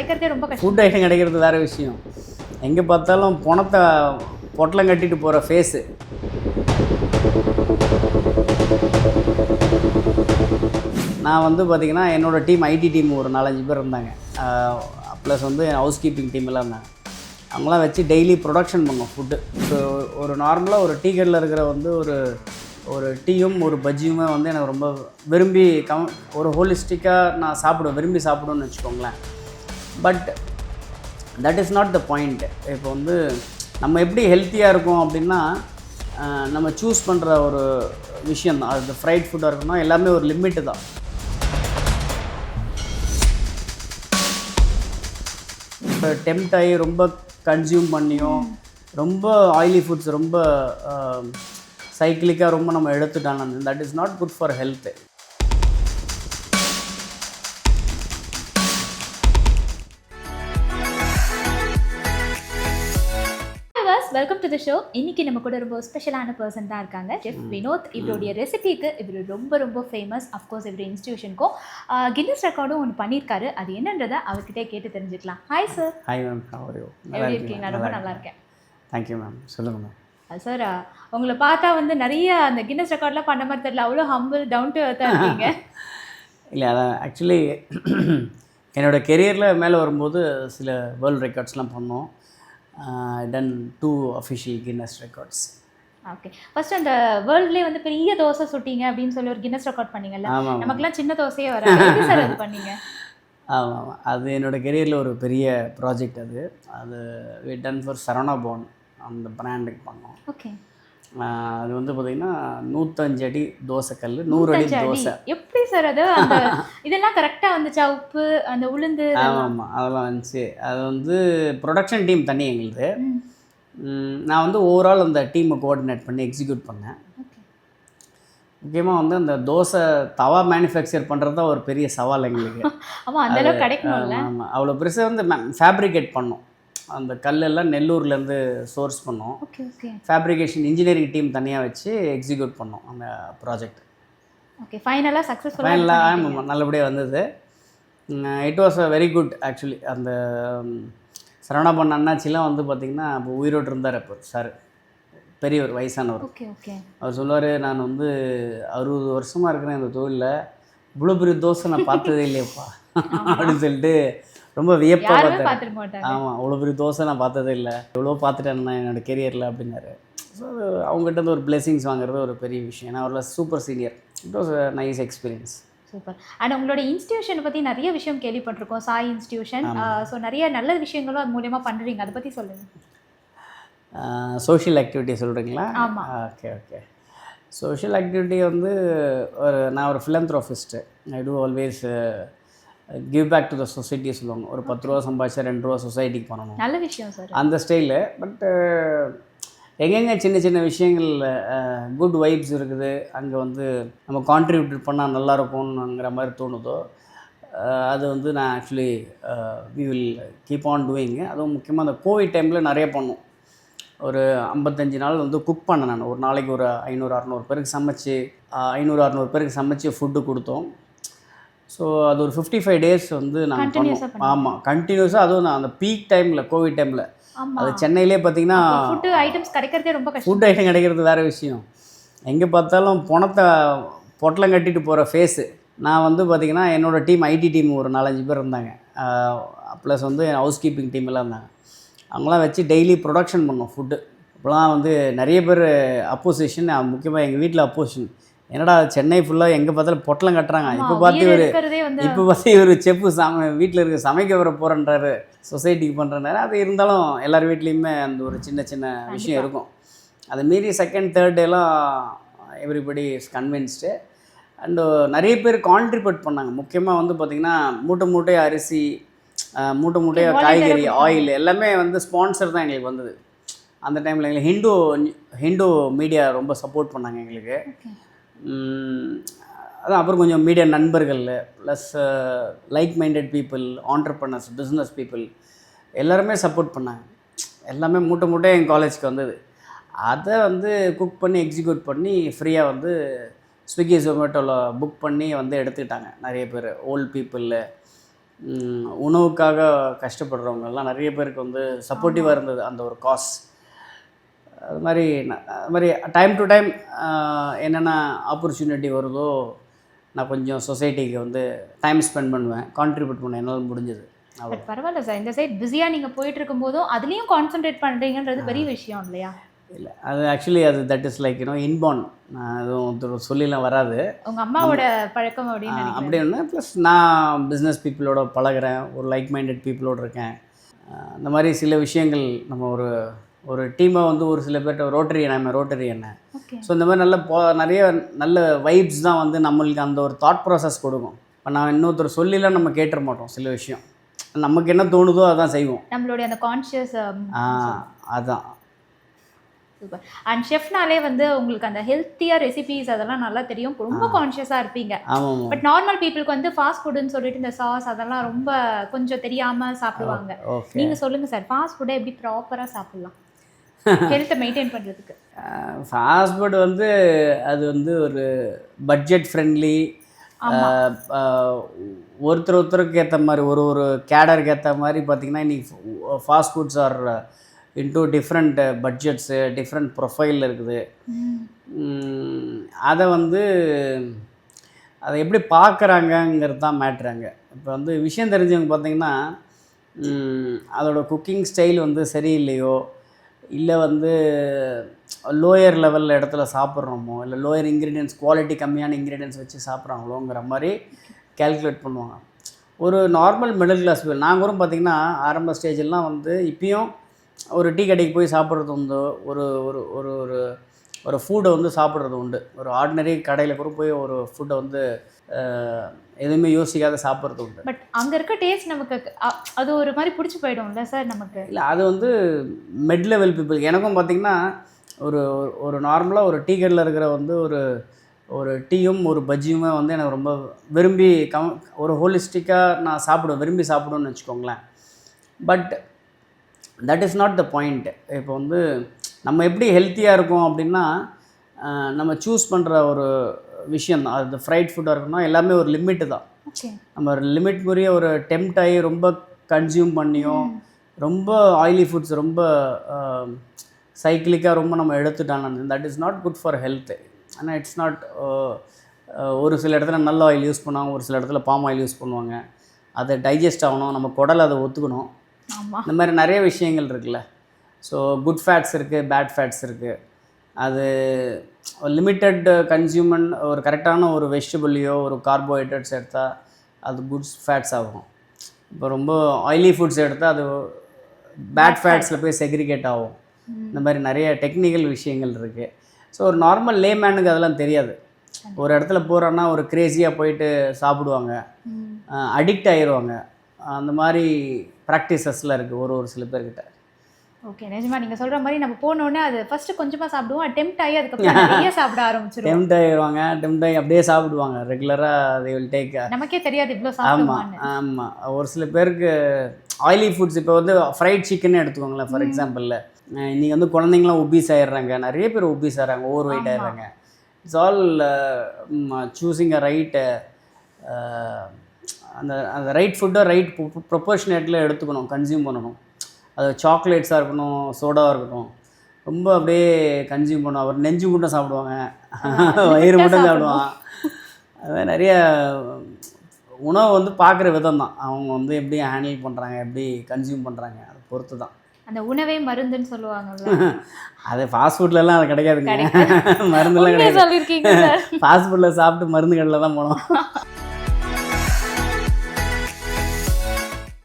கிடைக்கிறதே ரொம்ப கஷ்டம். ஃபுட் ஐட்டம் கிடைக்கிறது வேறு விஷயம். எங்கே பார்த்தாலும் பணத்தை பொட்டலம் கட்டிட்டு போகிற ஃபேஸு நான் வந்து பார்த்திங்கன்னா என்னோடய டீம் ஐடி டீம் ஒரு நாலஞ்சு பேர் இருந்தாங்க. ப்ளஸ் வந்து ஹவுஸ் கீப்பிங் டீம் எல்லாம் இருந்தாங்க. அவங்களாம் வச்சு டெய்லி ப்ரொடக்ஷன் பண்ணோம் ஃபுட்டு ஸோ ஒரு நார்மலாக ஒரு டீ கடையில் இருக்கிற வந்து ஒரு ஒரு டீயும் ஒரு பஜ்ஜியுமே வந்து எனக்கு ரொம்ப விரும்பி கம் ஒரு ஹோலிஸ்டிக்காக நான் சாப்பிடுவேன் விரும்பி சாப்பிடுவேன்னு வச்சுக்கோங்களேன். But that is not the point இப்போ வந்து நம்ம எப்படி ஹெல்த்தியாக இருக்கோம் அப்படின்னா நம்ம சூஸ் பண்ணுற ஒரு விஷயம் தான். அது ஃப்ரைட் ஃபுட்டாக இருக்கணும் எல்லாமே ஒரு லிமிட்டு தான். இப்போ டெம்ட் ஆகி ரொம்ப கன்சியூம் பண்ணியும் ரொம்ப ஆயிலி ஃபுட்ஸ் ரொம்ப சைக்கிளிக்காக ரொம்ப நம்ம எடுத்துட்டாங்க that is not good for health welcome to the show இன்னைக்கு நம்ம கூட ரொம்ப ஸ்பெஷலான பர்சன் தான் இருக்காங்க. செஃப் வினோத். இவருடைய ரெசிபிக்கு இவர் ரொம்ப ரொம்ப ஃபேமஸ் அஃப்கோர்ஸ் இவருடைய இன்ஸ்டியூஷனுக்கும் கின்னஸ் ரெக்கார்டும் ஒன்று பண்ணியிருக்காரு. அது என்னன்றதை அவர்கிட்டே கேட்டு தெரிஞ்சுக்கலாம். ஹாய் சார் ஹாய் மேம் எப்படி இருக்கீங்க? நான் ரொம்ப நல்லா இருக்கேன். தேங்க்யூ மேம் சொல்லுங்கள் மேம் சார் உங்களை பார்த்தா வந்து நிறைய அந்த கின்னஸ் ரெக்கார்ட்லாம் பண்ண மாதிரி தெரியல. அவ்வளோ ஹம்பிள் டவுன் டு தான் இருக்கீங்க. இல்லை அதான் ஆக்சுவலி என்னோடய கெரியரில் மேலே வரும்போது சில வேர்ல்ட் ரெக்கார்ட்ஸ்லாம் பண்ணோம். Done two official Guinness records okay first அந்த வேர்ல்ட்லேயே வந்து பெரிய தோசை சுட்டீங்க அப்படின்னு சொல்லி ஒரு கின்னஸ் ரெக்கார்ட் பண்ணீங்கல்ல? நமக்குலாம் சின்ன தோசையே வராது. சார் அது பண்ணீங்க? ஆமாம் ஆமாம் அது என்னோடய கெரியரில் ஒரு பெரிய ப்ராஜெக்ட் அது. அது டன் ஃபார் சரவணா பவன் அந்த பிராண்டுக்கு பண்ணோம். ஓகே அது வந்து பார்த்திங்கன்னா நூற்றஞ்சு அடி தோசைக்கல் நூறு அடி தோசை. எப்படி சார் அது? இதெல்லாம் கரெக்டா வந்துச்சா உப்பு அந்த உளுந்து ஆமாம் ஆமாம் அதெல்லாம் வந்துச்சு. அது வந்து ப்ரொடக்ஷன் டீம் தனி எங்களுது. நான் வந்து ஓவரால் அந்த டீமை கோஆர்டினேட் பண்ணி எக்ஸிக்யூட் பண்ணேன். முக்கியமாக வந்து அந்த தோசை தவா மேனுஃபேக்சர் பண்ணுறது தான் ஒரு பெரிய சவால் எங்களுக்கு. ஆமா அந்த அளவுக்கு கிடைக்கணும்ல. ஆமாம் அவ்வளோ பெருசாக வந்து ஃபேப்ரிகேட் பண்ணோம். அந்த கல்லெல்லாம் நெல்லூர்லேருந்து சோர்ஸ் பண்ணோம். ஃபேப்ரிகேஷன் இன்ஜினியரிங் டீம் தனியாக வச்சு எக்ஸிக்யூட் பண்ணோம் அந்த ப்ராஜெக்ட் ஓகே ஃபைனலாக சக்ஸஸ்ஃபுல்லாக ஃபைனலாக ஆமாம் நல்லபடியாக வந்தது. It was a very good actually அந்த ம், சரவணபவன் அண்ணாச்சிலாம் வந்து பார்த்திங்கன்னா அப்போ உயிரோடு இருந்தார் அப்போ சார் பெரியவர் வயசானவர். ஓகே ஓகே அவர் சொல்லுவார் நான் வந்து அறுபது வருஷமாக இருக்கிறேன் இந்த தொழிலில். இவ்வளோ பெரிய தோசை நான் பார்த்ததே இல்லையப்பா. அப்படின்னு சொல்லிட்டு ரொம்ப பார்த்துட்டு மாட்டாங்க. ஆமாம் அவ்வளோ பெரிய தோசை நான் பார்த்ததே இல்லை. இவ்வளோ பார்த்துட்டேன் நான் என்னோடய கெரியரில் அப்படின்னாரு. ஸோ அவங்ககிட்ட இருந்து ஒரு பிளெஸிங்ஸ் வாங்குறது ஒரு பெரிய விஷயம். ஏன்னா அவரில் super senior it was nice experience super and உங்களோட இன்ஸ்டியூஷனை பற்றி நிறைய விஷயம் கேள்விப்பட்டிருக்கோம். சாய் இன்ஸ்டியூஷன் ஸோ நிறைய நல்ல விஷயங்களும் அது மூலியமாக பண்ணுறீங்க அதை பற்றி சொல்லுங்க. சோஷியல் ஆக்டிவிட்டி சொல்கிறீங்களா ஆமா. ஓகே ஓகே சோஷியல் ஆக்டிவிட்டி வந்து ஒரு நான் ஒரு philanthropist I do always give back to the society சொல்லுவாங்க. ஒரு பத்து ரூபா சம்பாதிச்சா ரெண்டு ரூபா சொசைட்டிக்கு பண்ணணும். நல்ல விஷயம் சார் அந்த ஸ்டைலு பட் எங்கெங்கே சின்ன சின்ன விஷயங்கள் குட் வைப்ஸ் இருக்குது அங்கே வந்து நம்ம கான்ட்ரிபியூட் பண்ணால் நல்லா இருக்கும்ங்கிற மாதிரி தோணுதோ அஹ், அது வந்து நான் actually we will keep on doing அதுவும் முக்கியமாக அந்த கோவிட் டைமில் நிறைய பண்ணோம். ஒரு ஐம்பத்தஞ்சு நாள் வந்து குக் பண்ணேன் நான். ஒரு நாளைக்கு ஒரு ஐநூறு அறநூறு பேருக்கு சமைச்சு ஐநூறு அறநூறு பேருக்கு சமைச்சு ஃபுட்டு கொடுத்தோம். ஸோ அது ஒரு ஃபிஃப்டி ஃபைவ் டேஸ் வந்து நாங்கள் பண்ணோம் ஆமாம் கண்டினியூஸாக அதுவும் நான் அந்த பீக் டைமில் கோவிட் டைமில் அது சென்னையிலே பார்த்தீங்கன்னா ஃபுட்டு ஐட்டம்ஸ் கிடைக்கிறதே ரொம்ப கஷ்டம். ஃபுட் ஐட்டம் கிடைக்கிறது வேறு விஷயம். எங்கே பார்த்தாலும் பணத்தை பொட்டலம் கட்டிட்டு போகிற ஃபேஸு நான் வந்து பார்த்திங்கன்னா என்னோடய டீம் ஐடி டீம் ஒரு நாலஞ்சு பேர் இருந்தாங்க. ப்ளஸ் வந்து ஹவுஸ் கீப்பிங் டீம் எல்லாம் இருந்தாங்க. அவங்களாம் வச்சு டெய்லி ப்ரொடக்ஷன் பண்ணோம் ஃபுட்டு இப்போலாம் வந்து நிறைய பேர் அப்போசிஷன் முக்கியமாக எங்கள் வீட்டில் அப்போசிஷன் என்னடா சென்னை ஃபுல்லாக எங்கே பார்த்தாலும் பொட்டலம் கட்டுறாங்க. இப்போ பார்த்து இவர் இப்போ பார்த்து இவர் செப்பு சம வீட்டில் இருக்க சமைக்க வர போகிறன்றாரு சொசைட்டிக்கு பண்ணுறனாரு அது இருந்தாலும் எல்லார் வீட்லேயுமே அந்த ஒரு சின்ன சின்ன விஷயம் இருக்கும். அதை மீறி செகண்ட் தேர்ட் டேலாம் எவ்ரிபடி இஸ் கன்வின்ஸ்டு அண்டு நிறைய பேர் கான்ட்ரிபியூட் பண்ணாங்க. முக்கியமாக வந்து பார்த்திங்கன்னா மூட்டை மூட்டையாக அரிசி மூட்டை மூட்டையாக காய்கறி. ஆயில் எல்லாமே வந்து ஸ்பான்சர் தான் எங்களுக்கு வந்தது. அந்த டைமில் எங்களுக்கு ஹிந்து ஹிந்து மீடியா ரொம்ப சப்போர்ட் பண்ணாங்க எங்களுக்கு. அதான் அப்புறம் கொஞ்சம் மீடியா நண்பர்கள் plus like minded people entrepreneurs business people எல்லாருமே சப்போர்ட் பண்ணாங்க. எல்லாமே மூட்டை மூட்டை எங்கள் காலேஜ்க்கு வந்தது. அதை வந்து குக் பண்ணி எக்ஸிக்யூட் பண்ணி ஃப்ரீயாக வந்து ஸ்விக்கி ஜொமேட்டோவில் புக் பண்ணி வந்து எடுத்துக்கிட்டாங்க. நிறைய பேர் ஓல்ட் பீப்புள் ம், உணவுக்காக கஷ்டப்படுறவங்க எல்லாம் நிறைய பேருக்கு வந்து சப்போர்ட்டிவாக இருந்தது. அந்த ஒரு காஸ் அது மாதிரி அது மாதிரி டைம் டு டைம் என்னென்ன ஆப்பர்ச்சுனிட்டி வருதோ நான் கொஞ்சம் சொசைட்டிக்கு வந்து டைம் ஸ்பெண்ட் பண்ணுவேன் கான்ட்ரிபியூட் பண்ண என்னால் முடிஞ்சது. பட் பரவாயில்ல சார் இந்த சைட் பிஸியாக நீங்கள் போயிட்டு இருக்கும்போதும் அதுலேயும் கான்சென்ட்ரேட் பண்ணுறீங்கன்றது பெரிய விஷயம் இல்லையா? இல்லை அது ஆக்சுவலி அது that is like you know inborn எதுவும் சொல்லிலாம் வராது. உங்க அம்மாவோட பழக்கம் அப்படின்னு அப்படி ஒன்று ப்ளஸ் நான் பிஸ்னஸ் பீப்புளோட பழகுறேன். ஒரு லைக் மைண்டட் பீப்புளோட இருக்கேன் அந்த மாதிரி சில விஷயங்கள் நம்ம ஒரு ஒரு டீமை வந்து ஒரு சில பேர்கிட்ட ரோட்டரி நம்ம ரோட்டரி என்ன? ஸோ இந்த மாதிரி நல்ல போ நிறைய நல்ல வைப்ஸ் தான் வந்து நம்மளுக்கு அந்த ஒரு தாட் ப்ராசஸ் கொடுக்கும். இப்போ நான் இன்னொருத்தர் சொல்லிலாம் நம்ம கேட்டுற மாட்டோம் சில விஷயம். நமக்கு என்ன தோணுதோ அதான் செய்வோம். நம்மளுடைய அந்த கான்ஷியஸ் ஆ அதான். சூப்பர். அண்ட் ஷெஃப்னாலே வந்து உங்களுக்கு அந்த ஹெல்த்தியாக ரெசிபிஸ் அதெல்லாம் நல்லா தெரியும். ரொம்ப கான்ஷியஸாக இருப்பீங்க. பட் நார்மல் பீப்புளுக்கு வந்து ஃபாஸ்ட் ஃபுட்டுன்னு சொல்லிட்டு இந்த சாஸ் அதெல்லாம் ரொம்ப கொஞ்சம் தெரியாம சாப்பிடுவாங்க. ஓகே நீங்க சொல்லுங்க சார் ஃபாஸ்ட் ஃபுட்டை எப்படி ப்ராப்பரா சாப்பிடலாம்? ஹெல்த்தை மெயின்டைன் ஃபாஸ்ட் ஃபுட் வந்து அது வந்து ஒரு பட்ஜெட் ஃப்ரெண்ட்லி ஒருத்தர் ஒருத்தருக்கு ஏற்ற மாதிரி ஒரு ஒரு கேடருக்கு ஏற்ற மாதிரி பார்த்தீங்கன்னா இன்னைக்கு fast foods are into different budgets different profile இருக்குது. அதை வந்து அதை எப்படி பார்க்குறாங்கங்கிறது தான் மேட்ருங்க இப்போ வந்து விஷயம் தெரிஞ்சவங்க பார்த்தீங்கன்னா உம், அதோட குக்கிங் ஸ்டைல் வந்து சரியில்லையோ இல்லை வந்து லோயர் லெவலில் இடத்துல சாப்பிட்றோமோ இல்லை லோயர் இன்க்ரீடியன்ஸ் குவாலிட்டி கம்மியான இன்க்ரீடியன்ஸ் வச்சு சாப்பிட்றாங்களோங்கிற மாதிரி கால்குலேட் பண்ணுவாங்க. ஒரு நார்மல் மிடில் கிளாஸ் பேர் நான் கூட பார்த்திங்கன்னா ஆரம்ப ஸ்டேஜெல்லாம் வந்து இப்பயும் ஒரு டீ கடைக்கு போய் சாப்பிட்றது உண்டு. ஒரு ஒரு ஒரு ஒரு ஒரு ஃபுட்டை வந்து சாப்பிட்றது உண்டு. ஒரு ஆர்டினரி கடையில் கூட போய் ஒரு ஃபுட்டை வந்து எதுவுமே யோசிக்காத சாப்பிட்றது உண்டு. பட் அங்க இருக்க டேஸ்ட் நமக்கு அது ஒரு மாதிரி பிடிச்சி போயிடும்ல சார் நமக்கு? இல்லை அது வந்து மிட் லெவல் பீப்புள் எனக்கும் பார்த்திங்கன்னா ஒரு ஒரு- நார்மலாக ஒரு டீ கடையில் இருக்கிற வந்து ஒரு ஒரு டீயும் ஒரு பஜ்ஜியுமே வந்து எனக்கு ரொம்ப விரும்பி கம் ஒரு ஹோலிஸ்டிக்காக நான் சாப்பிடுவேன் விரும்பி சாப்பிடுவேன்னு வச்சுக்கோங்களேன். But that is not the point இப்போ வந்து நம்ம எப்படி ஹெல்த்தியாக இருக்கோம் அப்படின்னா நம்ம சூஸ் பண்ணுற ஒரு விஷயம் தான். அது ஃப்ரைட் ஃபுட்டாக இருக்கணும்னா எல்லாமே ஒரு லிமிட்டு தான். நம்ம ஒரு லிமிட் முறைய ஒரு டெம்ட் ஆகி ரொம்ப கன்சியூம் பண்ணியும் ரொம்ப ஆயிலி ஃபுட்ஸ் ரொம்ப சைக்கிளிக்காக ரொம்ப நம்ம எடுத்துட்டாங்க that is not good for health ஆனால் இட்ஸ் நாட் ஒரு சில இடத்துல நல்ல ஆயில் யூஸ் பண்ணுவாங்க ஒரு சில இடத்துல பாம் ஆயில் யூஸ் பண்ணுவாங்க. அதை டைஜஸ்ட் ஆகணும் நம்ம குடல் அதை ஒத்துக்கணும். இந்த மாதிரி நிறைய விஷயங்கள் இருக்குல்ல. ஸோ குட் ஃபேட்ஸ் இருக்குது பேட் ஃபேட்ஸ் இருக்குது அது லிமிட்டட் கன்சியூமன் ஒரு கரெக்டான ஒரு வெஜிடபிளையோ ஒரு கார்போஹைட்ரேட்ஸ் எடுத்தால் அது குட் ஃபேட்ஸ் ஆகும். இப்போ ரொம்ப ஆயிலி ஃபுட்ஸ் எடுத்தால் அது பேட் ஃபேட்ஸில் போய் செக்ரிகேட் ஆகும். இந்த மாதிரி நிறைய டெக்னிக்கல் விஷயங்கள் இருக்குது ஸோ ஒரு நார்மல் லேமேனுக்கு அதெல்லாம் தெரியாது. ஒரு இடத்துல போகிறோன்னா ஒரு க்ரேஸியாக போயிட்டு சாப்பிடுவாங்க. அடிக்ட் ஆயிடுவாங்க அந்த மாதிரி ப்ராக்டிசஸ்லாம் இருக்குது ஒரு ஒரு சில பேர்கிட்ட. ஓகே நிஜமா நீங்க சொல்ற மாதிரி நம்ம போன உடனே அது ஃபர்ஸ்ட் கொஞ்சமா சாப்பிடுவோம். டெம்ட் ஆகி அதுக்கப்புறம் நிறைய சாப்பிட ஆரம்பிச்சிருவோம். டெம்ட் ஆயிடுவாங்க டெம்ட் ஆகி அப்படியே சாப்பிடுவாங்க. ரெகுலராக they will டேக் நமக்கே தெரியாது இவ்வளோ ஆமாம் சாப்பிடுவான்னு ஆமாம் ஒரு சில பேருக்கு ஆயிலி ஃபுட்ஸ் இப்போ வந்து ஃப்ரைட் சிக்கன் எடுத்துக்கோங்களேன் ஃபார் எக்ஸாம்பிளில் இன்றைக்கி வந்து குழந்தைங்களாம் ஒபீஸ் ஆயிடுறாங்க. நிறைய பேர் ஒபீஸ் ஆகிறாங்க ஓவர் வெயிட் ஆமா. ஆயிடுறாங்க. It's all choosing a right அந்த அந்த ரைட் ஃபுட்டை ரைட் ப்ரொபோர்ஷனேட்டில் எடுத்துக்கணும் கன்சியூம் பண்ணணும். அது சாக்லேட்ஸாக இருக்கணும் சோடாவாக இருக்கட்டும் ரொம்ப அப்படியே கன்சியூம் பண்ணும் அவர் நெஞ்சு மட்டும் சாப்பிடுவாங்க. வயிறு மட்டும். சாப்பிடுவான். அது மாதிரி நிறைய உணவு வந்து பார்க்குற விதம் தான் அவங்க வந்து எப்படி ஹேண்டில் பண்ணுறாங்க எப்படி கன்சியூம் பண்ணுறாங்க அதை பொறுத்து தான் அந்த உணவே மருந்துன்னு சொல்லுவாங்கல்ல. அது ஃபாஸ்ட் ஃபுட்லலாம் அது கிடைக்காதுங்க. கிடைக்காது. மருந்துலாம் கிடையாது ஃபாஸ்ட் ஃபுட்டில் சாப்பிட்டு மருந்து கடையில் தான் போனோம்.